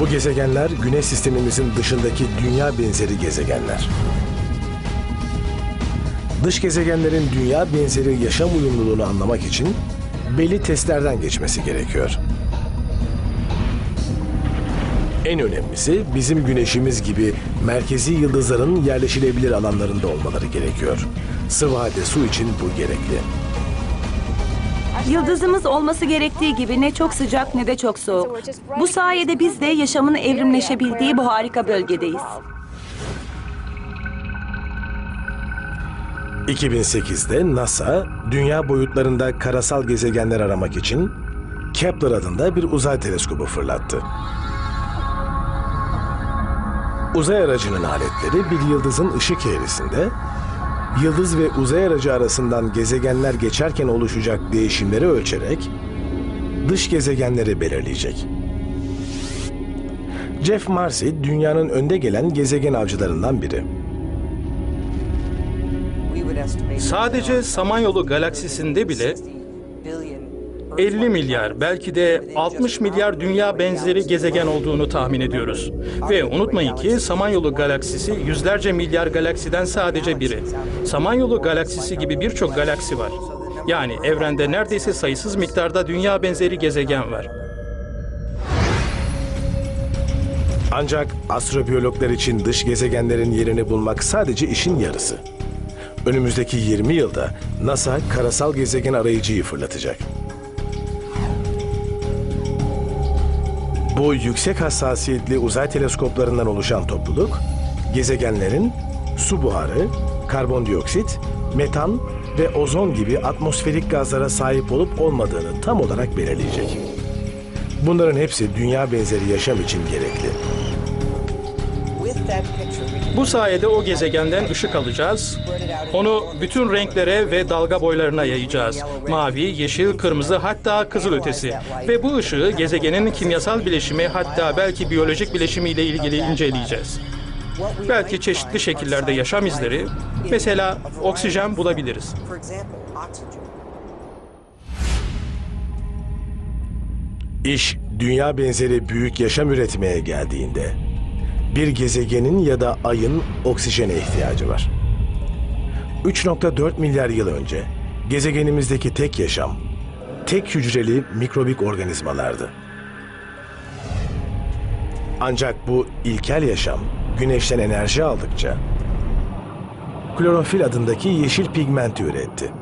Bu gezegenler güneş sistemimizin dışındaki dünya benzeri gezegenler. Dış gezegenlerin dünya benzeri yaşam uyumluluğunu anlamak için belli testlerden geçmesi gerekiyor. En önemlisi bizim güneşimiz gibi merkezi yıldızların yerleşilebilir alanlarında olmaları gerekiyor. Sıvı halde su için bu gerekli. Yıldızımız olması gerektiği gibi ne çok sıcak ne de çok soğuk. Bu sayede biz de yaşamın evrimleşebildiği bu harika bölgedeyiz. 2008'de NASA, dünya boyutlarında karasal gezegenler aramak için Kepler adında bir uzay teleskobu fırlattı. Uzay aracının aletleri bir yıldızın ışık eğrisinde, yıldız ve uzay aracı arasından gezegenler geçerken oluşacak değişimleri ölçerek dış gezegenleri belirleyecek. Jeff Marcy, dünyanın önde gelen gezegen avcılarından biri. Sadece Samanyolu galaksisinde bile 50 milyar belki de 60 milyar dünya benzeri gezegen olduğunu tahmin ediyoruz. Ve unutmayın ki Samanyolu galaksisi yüzlerce milyar galaksiden sadece biri. Samanyolu galaksisi gibi birçok galaksi var. Yani evrende neredeyse sayısız miktarda dünya benzeri gezegen var. Ancak astrobiyologlar için dış gezegenlerin yerini bulmak sadece işin yarısı. Önümüzdeki 20 yılda NASA karasal gezegen arayıcıyı fırlatacak. Bu yüksek hassasiyetli uzay teleskoplarından oluşan topluluk, gezegenlerin su buharı, karbondioksit, metan ve ozon gibi atmosferik gazlara sahip olup olmadığını tam olarak belirleyecek. Bunların hepsi dünya benzeri yaşam için gerekli. Bu sayede o gezegenden ışık alacağız. Onu bütün renklere ve dalga boylarına yayacağız. Mavi, yeşil, kırmızı hatta kızıl ötesi. Ve bu ışığı gezegenin kimyasal bileşimi hatta belki biyolojik bileşimi ile ilgili inceleyeceğiz. Belki çeşitli şekillerde yaşam izleri, mesela oksijen bulabiliriz. İş dünya benzeri büyük yaşam üretmeye geldiğinde bir gezegenin ya da ayın oksijene ihtiyacı var. 3.4 milyar yıl önce gezegenimizdeki tek yaşam tek hücreli mikrobik organizmalardı. Ancak bu ilkel yaşam güneşten enerji aldıkça klorofil adındaki yeşil pigmenti üretti.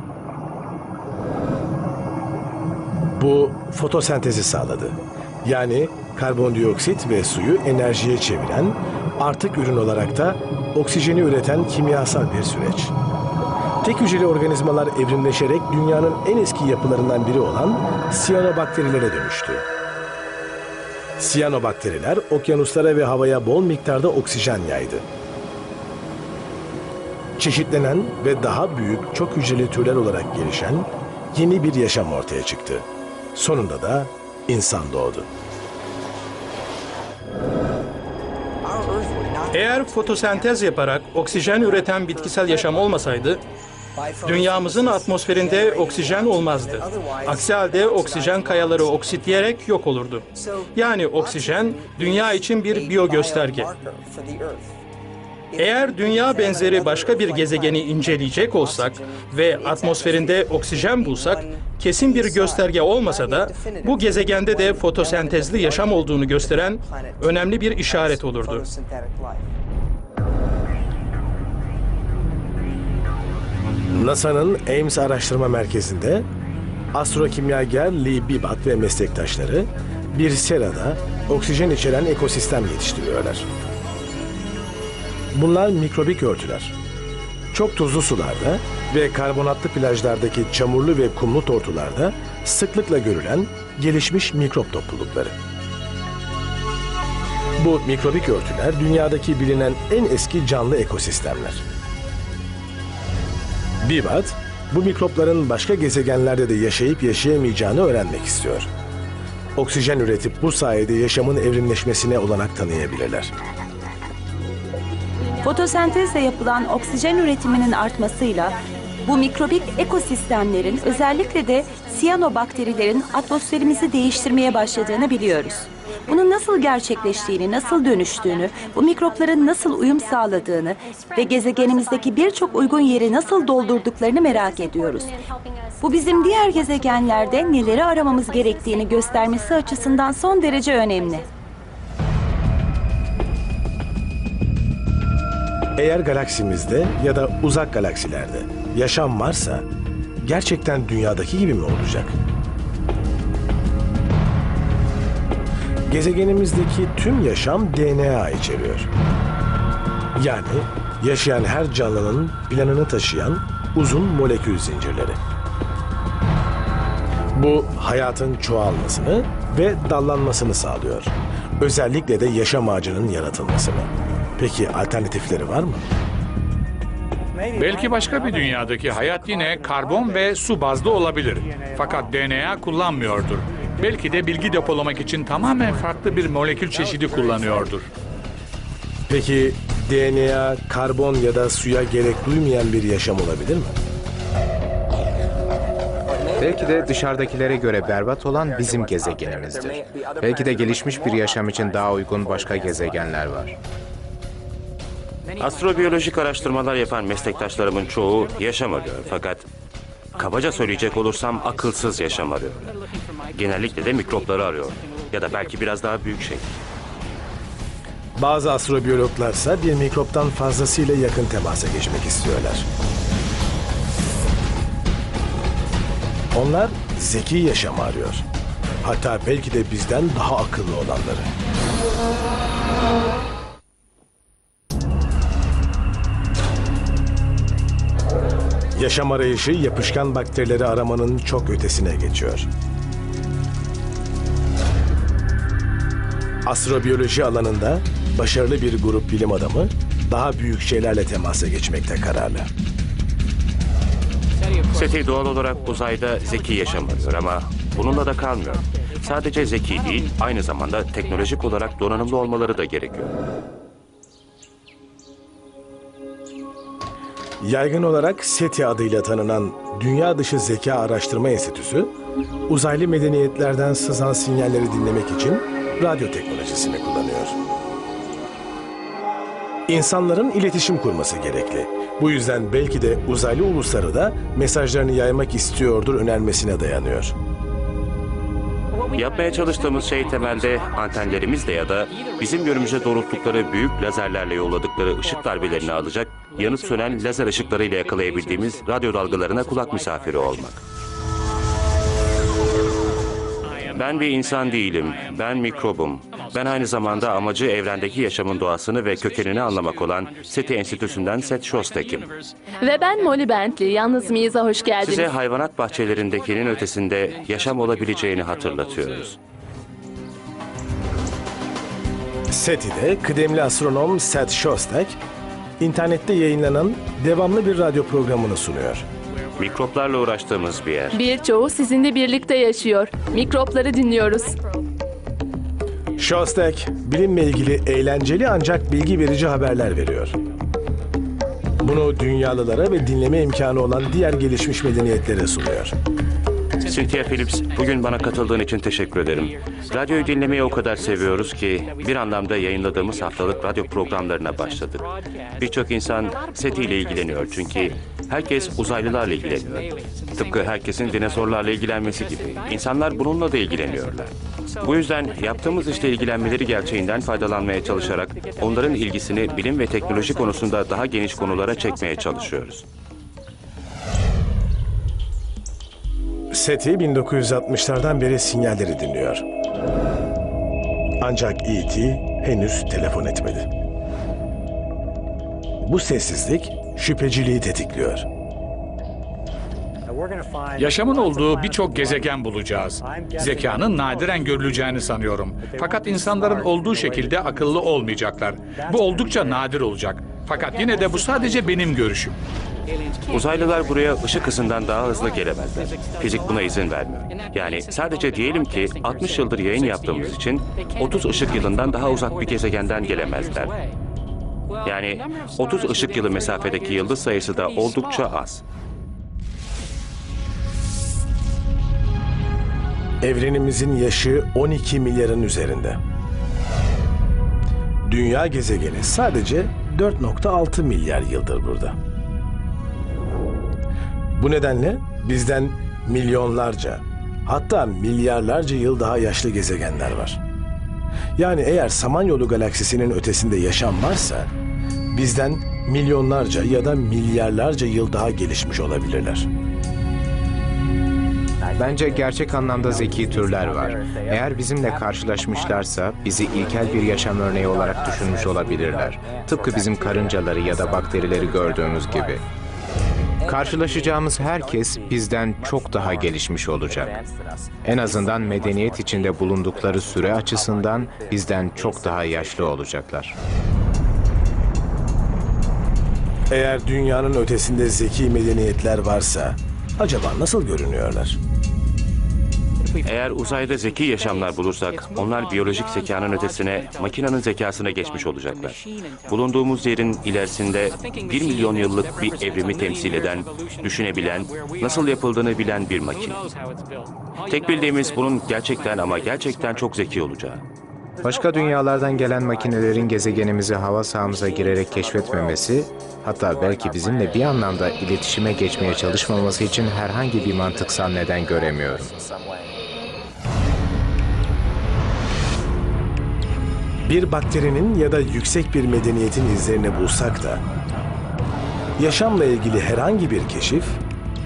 Bu fotosentezi sağladı. Yani karbondioksit ve suyu enerjiye çeviren, artık ürün olarak da oksijeni üreten kimyasal bir süreç. Tek hücreli organizmalar evrimleşerek dünyanın en eski yapılarından biri olan siyanobakterilere dönüştü. Siyanobakteriler okyanuslara ve havaya bol miktarda oksijen yaydı. Çeşitlenen ve daha büyük çok hücreli türler olarak gelişen yeni bir yaşam ortaya çıktı. Sonunda da insan doğdu. Eğer fotosentez yaparak oksijen üreten bitkisel yaşam olmasaydı, dünyamızın atmosferinde oksijen olmazdı. Aksi halde oksijen kayaları oksitleyerek yok olurdu. Yani oksijen dünya için bir biyo gösterge. Eğer dünya benzeri başka bir gezegeni inceleyecek olsak ve atmosferinde oksijen bulsak, kesin bir gösterge olmasa da bu gezegende de fotosentezli yaşam olduğunu gösteren önemli bir işaret olurdu. NASA'nın Ames Araştırma Merkezi'nde astrokimyager Lee Bibat ve meslektaşları bir serada oksijen içeren ekosistem yetiştiriyorlar. Bunlar mikrobik örtüler. Çok tuzlu sularda ve karbonatlı plajlardaki çamurlu ve kumlu tortularda sıklıkla görülen gelişmiş mikrop toplulukları. Bu mikrobik örtüler dünyadaki bilinen en eski canlı ekosistemler. Bibat, bu mikropların başka gezegenlerde de yaşayıp yaşayamayacağını öğrenmek istiyor. Oksijen üretip bu sayede yaşamın evrimleşmesine olanak tanıyabilirler. Fotosentezle yapılan oksijen üretiminin artmasıyla bu mikrobik ekosistemlerin özellikle de siyanobakterilerin atmosferimizi değiştirmeye başladığını biliyoruz. Bunun nasıl gerçekleştiğini, nasıl dönüştüğünü, bu mikropların nasıl uyum sağladığını ve gezegenimizdeki birçok uygun yeri nasıl doldurduklarını merak ediyoruz. Bu bizim diğer gezegenlerde neleri aramamız gerektiğini göstermesi açısından son derece önemli. Eğer galaksimizde ya da uzak galaksilerde yaşam varsa gerçekten dünyadaki gibi mi olacak? Gezegenimizdeki tüm yaşam DNA içeriyor. Yani yaşayan her canlının planını taşıyan uzun molekül zincirleri. Bu hayatın çoğalmasını ve dallanmasını sağlıyor. Özellikle de yaşam ağacının yaratılmasını. Peki alternatifleri var mı? Belki başka bir dünyadaki hayat yine karbon ve su bazlı olabilir. Fakat DNA kullanmıyordur. Belki de bilgi depolamak için tamamen farklı bir molekül çeşidi kullanıyordur. Peki DNA, karbon ya da suya gerek duymayan bir yaşam olabilir mi? Belki de dışarıdakilere göre berbat olan bizim gezegenimizdir. Belki de gelişmiş bir yaşam için daha uygun başka gezegenler var. Astrobiyolojik araştırmalar yapan meslektaşlarımın çoğu yaşam arıyor. Fakat kabaca söyleyecek olursam akılsız yaşam arıyor. Genellikle de mikropları arıyor. Ya da belki biraz daha büyük şey. Bazı astrobiyologlarsa bir mikroptan fazlasıyla yakın temasa geçmek istiyorlar. Onlar zeki yaşam arıyor. Hatta belki de bizden daha akıllı olanları. Yaşam arayışı yapışkan bakterileri aramanın çok ötesine geçiyor. Astrobiyoloji alanında başarılı bir grup bilim adamı daha büyük şeylerle temasa geçmekte kararlı. SETI doğal olarak uzayda zeki yaşam arıyor ama bununla da kalmıyor. Sadece zeki değil, aynı zamanda teknolojik olarak donanımlı olmaları da gerekiyor. Yaygın olarak SETI adıyla tanınan Dünya Dışı Zeka Araştırma Enstitüsü, uzaylı medeniyetlerden sızan sinyalleri dinlemek için radyo teknolojisini kullanıyor. İnsanların iletişim kurması gerekli. Bu yüzden belki de uzaylı ulusları da mesajlarını yaymak istiyordur önermesine dayanıyor. Yapmaya çalıştığımız şey temelde antenlerimizle ya da bizim yönümüze doğrulttukları büyük lazerlerle yolladıkları ışık darbelerini alacak, yanıp sönen lazer ışıklarıyla yakalayabildiğimiz radyo dalgalarına kulak misafiri olmak. Ben bir insan değilim. Ben mikrobum. Ben aynı zamanda amacı evrendeki yaşamın doğasını ve kökenini anlamak olan SETI Enstitüsü'nden Seth Shostak'im. Ve ben Molly Bentley. Yalnız Miyize hoş geldiniz. Size hayvanat bahçelerindekinin ötesinde yaşam olabileceğini hatırlatıyoruz. SETI'de kıdemli astronom Seth Shostak, internette yayınlanan devamlı bir radyo programını sunuyor. Mikroplarla uğraştığımız bir yer. Birçoğu sizinle birlikte yaşıyor. Mikropları dinliyoruz. Shostak, bilimle ilgili eğlenceli ancak bilgi verici haberler veriyor. Bunu dünyalılara ve dinleme imkanı olan diğer gelişmiş medeniyetlere sunuyor. Cynthia Phillips, bugün bana katıldığın için teşekkür ederim. Radyoyu dinlemeyi o kadar seviyoruz ki bir anlamda yayınladığımız haftalık radyo programlarına başladık. Birçok insan SETI ile ilgileniyor çünkü herkes uzaylılarla ilgileniyor. Tıpkı herkesin dinozorlarla ilgilenmesi gibi. İnsanlar bununla da ilgileniyorlar. Bu yüzden yaptığımız işle ilgilenmeleri gerçeğinden faydalanmaya çalışarak onların ilgisini bilim ve teknoloji konusunda daha geniş konulara çekmeye çalışıyoruz. SETI 1960'lardan beri sinyalleri dinliyor. Ancak E.T. henüz telefon etmedi. Bu sessizlik şüpheciliği tetikliyor. Yaşamın olduğu birçok gezegen bulacağız. Zekanın nadiren görüleceğini sanıyorum. Fakat insanların olduğu şekilde akıllı olmayacaklar. Bu oldukça nadir olacak. Fakat yine de bu sadece benim görüşüm. Uzaylılar buraya ışık hızından daha hızlı gelemezler. Fizik buna izin vermiyor. Yani sadece diyelim ki 60 yıldır yayın yaptığımız için 30 ışık yılından daha uzak bir gezegenden gelemezler. Yani 30 ışık yılı mesafedeki yıldız sayısı da oldukça az. Evrenimizin yaşı 12 milyarın üzerinde. Dünya gezegeni sadece 4.6 milyar yıldır burada. Bu nedenle bizden milyonlarca hatta milyarlarca yıl daha yaşlı gezegenler var. Yani eğer Samanyolu galaksisinin ötesinde yaşam varsa bizden milyonlarca ya da milyarlarca yıl daha gelişmiş olabilirler. Bence gerçek anlamda zeki türler var. Eğer bizimle karşılaşmışlarsa bizi ilkel bir yaşam örneği olarak düşünmüş olabilirler. Tıpkı bizim karıncaları ya da bakterileri gördüğümüz gibi. Karşılaşacağımız herkes bizden çok daha gelişmiş olacak. En azından medeniyet içinde bulundukları süre açısından bizden çok daha yaşlı olacaklar. Eğer dünyanın ötesinde zeki medeniyetler varsa acaba nasıl görünüyorlar? Eğer uzayda zeki yaşamlar bulursak, onlar biyolojik zekanın ötesine, makinenin zekasına geçmiş olacaklar. Bulunduğumuz yerin ilerisinde bir milyon yıllık bir evrimi temsil eden, düşünebilen, nasıl yapıldığını bilen bir makine. Tek bildiğimiz bunun gerçekten ama gerçekten çok zeki olacağı. Başka dünyalardan gelen makinelerin gezegenimizi hava sahamıza girerek keşfetmemesi, hatta belki bizimle bir anlamda iletişime geçmeye çalışmaması için herhangi bir mantıksal neden göremiyorum. Bir bakterinin ya da yüksek bir medeniyetin izlerini bulsak da yaşamla ilgili herhangi bir keşif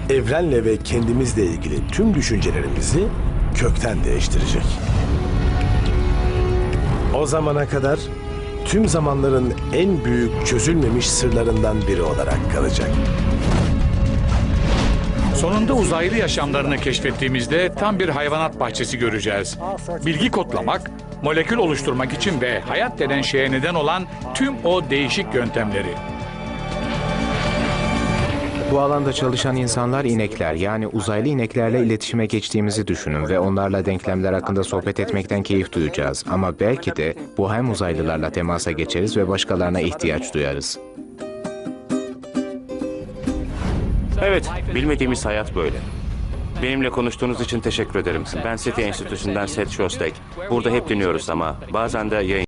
evrenle ve kendimizle ilgili tüm düşüncelerimizi kökten değiştirecek. O zamana kadar tüm zamanların en büyük çözülmemiş sırlarından biri olarak kalacak. Sonunda uzaylı yaşamlarını keşfettiğimizde tam bir hayvanat bahçesi göreceğiz. Bilgi kodlamak, molekül oluşturmak için ve hayat denen şeye neden olan tüm o değişik yöntemleri. Bu alanda çalışan insanlar inekler yani uzaylı ineklerle iletişime geçtiğimizi düşünün ve onlarla denklemler hakkında sohbet etmekten keyif duyacağız. Ama belki de bu hem uzaylılarla temasa geçeriz ve başkalarına ihtiyaç duyarız. Evet, bilmediğimiz hayat böyle. Benimle konuştuğunuz için teşekkür ederim. Ben City Enstitüsü'nden Seth Shostak. Burada hep dinliyoruz ama bazen de yayın